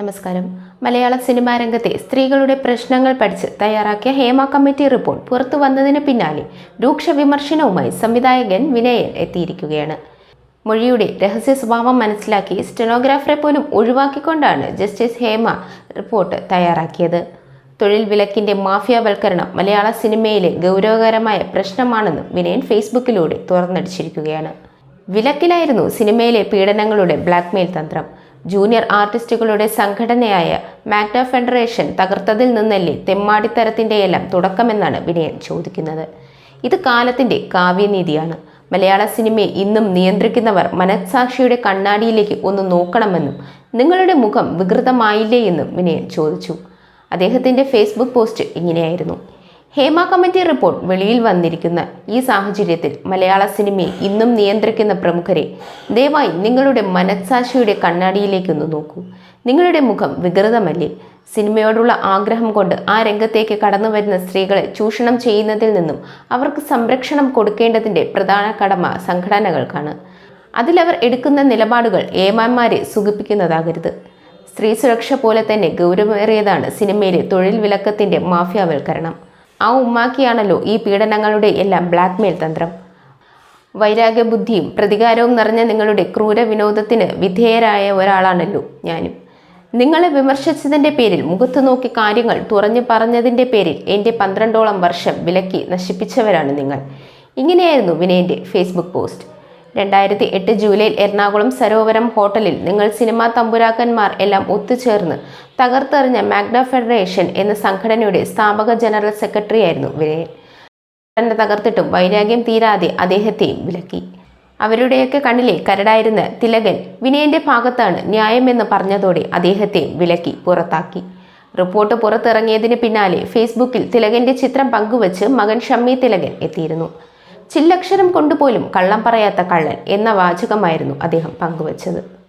നമസ്കാരം. മലയാള സിനിമാ രംഗത്തെ സ്ത്രീകളുടെ പ്രശ്നങ്ങൾ പഠിച്ച് തയ്യാറാക്കിയ ഹേമ കമ്മിറ്റി റിപ്പോർട്ട് പുറത്തു വന്നതിന് പിന്നാലെ രൂക്ഷ വിമർശനവുമായി സംവിധായകൻ വിനയൻ എത്തിയിരിക്കുകയാണ്. മൊഴിയുടെ രഹസ്യ സ്വഭാവം മനസ്സിലാക്കി സ്റ്റെനോഗ്രാഫറെ പോലും ഒഴിവാക്കിക്കൊണ്ടാണ് ജസ്റ്റിസ് ഹേമ റിപ്പോർട്ട് തയ്യാറാക്കിയത്. തൊഴിൽ വിലക്കിന്റെ മാഫിയവൽക്കരണം മലയാള സിനിമയിലെ ഗൗരവകരമായ പ്രശ്നമാണെന്നും വിനയൻ ഫേസ്ബുക്കിലൂടെ തുറന്നടിച്ചിരിക്കുകയാണ്. വിലക്കിലായിരുന്നു സിനിമയിലെ പീഡനങ്ങളുടെ ബ്ലാക്ക്മെയിൽ തന്ത്രം. ജൂനിയർ ആർട്ടിസ്റ്റുകളുടെ സംഘടനയായ മാഗ്ന ഫെഡറേഷൻ തകർത്തതിൽ നിന്നല്ലേ തെമ്മാടിത്തരത്തിന്റെ എല്ലാം തുടക്കമെന്നാണ് വിനയൻ ചോദിക്കുന്നത്. ഇത് കാലത്തിന്റെ കാവ്യനീതിയാണ്. മലയാള സിനിമയെ ഇന്നും നിയന്ത്രിക്കുന്നവർ മനസാക്ഷിയുടെ കണ്ണാടിയിലേക്ക് ഒന്ന് നോക്കണമെന്നും നിങ്ങളുടെ മുഖം വികൃതമായില്ലേ എന്നും വിനയൻ ചോദിച്ചു. അദ്ദേഹത്തിന്റെ ഫേസ്ബുക്ക് പോസ്റ്റ് ഇങ്ങനെയായിരുന്നു. ഹേമ കമ്മിറ്റി റിപ്പോർട്ട് വെളിയിൽ വന്നിരിക്കുന്ന. ഈ സാഹചര്യത്തിൽ മലയാള സിനിമയെ ഇന്നും നിയന്ത്രിക്കുന്ന പ്രമുഖരെ ദയവായി നിങ്ങളുടെ മനസ്സാക്ഷിയുടെ കണ്ണാടിയിലേക്കൊന്ന് നോക്കൂ. നിങ്ങളുടെ മുഖം വികൃതമല്ലേ? സിനിമയോടുള്ള ആഗ്രഹം കൊണ്ട് ആ രംഗത്തേക്ക് കടന്നു വരുന്ന സ്ത്രീകളെ ചൂഷണം ചെയ്യുന്നതിൽ നിന്നും അവർക്ക് സംരക്ഷണം കൊടുക്കേണ്ടതിന്റെ പ്രധാന കടമ സംഘടനകൾക്കാണ്. അതിലവർ എടുക്കുന്ന നിലപാടുകൾ ഏമാന്മാരെ സുഖിപ്പിക്കുന്നതാകരുത്. സ്ത്രീ സുരക്ഷ പോലെ തന്നെ ഗൗരവമേറിയതാണ് സിനിമയിലെ തൊഴിൽ വിലക്കത്തിന്റെ മാഫിയാവൽക്കരണം. ആ ഉമ്മാക്കിയാണല്ലോ ഈ പീഡനങ്ങളുടെ എല്ലാം ബ്ലാക്ക്മെയിൽ തന്ത്രം. വൈരാഗ്യബുദ്ധിയും പ്രതികാരവും നിറഞ്ഞ നിങ്ങളുടെ ക്രൂര വിനോദത്തിന് വിധേയരായ ഒരാളാണല്ലോ ഞാനും. നിങ്ങളെ വിമർശിച്ചതിന്റെ പേരിൽ മുഖത്ത് നോക്കി കാര്യങ്ങൾ തുറഞ്ഞു പറഞ്ഞതിന്റെ പേരിൽ എന്റെ പന്ത്രണ്ടോളം വർഷം വിലക്കി നശിപ്പിച്ചവരാണ് നിങ്ങൾ. ഇങ്ങനെയായിരുന്നു വിനയന്റെ ഫേസ്ബുക്ക് പോസ്റ്റ് രണ്ടായിരത്തി എട്ട് ജൂലൈയിൽ എറണാകുളം സരോവരം ഹോട്ടലിൽ നിങ്ങൾ സിനിമാ തമ്പുരാക്കന്മാർ എല്ലാം ഒത്തുചേർന്ന് തകർത്തെറിഞ്ഞ മാഗ്ന ഫെഡറേഷൻ എന്ന സംഘടനയുടെ സ്ഥാപക ജനറൽ സെക്രട്ടറി ആയിരുന്നു വിനയൻ. തന്നെ തകർത്തിട്ടും വൈരാഗ്യം തീരാതെ അദ്ദേഹത്തെയും വിലക്കി. അവരുടെയൊക്കെ കണ്ണിലെ കരടായിരുന്ന തിലകൻ വിനയന്റെ ഭാഗത്താണ് ന്യായമെന്ന് പറഞ്ഞതോടെ അദ്ദേഹത്തെ വിലക്കി പുറത്താക്കി. റിപ്പോർട്ട് പുറത്തിറങ്ങിയതിന് പിന്നാലെ ഫേസ്ബുക്കിൽ തിലകന്റെ ചിത്രം പങ്കുവച്ച് മകൻ ഷമ്മി തിലകൻ എത്തിയിരുന്നു. ചില്ലക്ഷരം കൊണ്ടുപോലും കള്ളം പറയാത്ത കള്ളൻ എന്ന വാചകമായിരുന്നു അദ്ദേഹം പങ്കുവച്ചത്.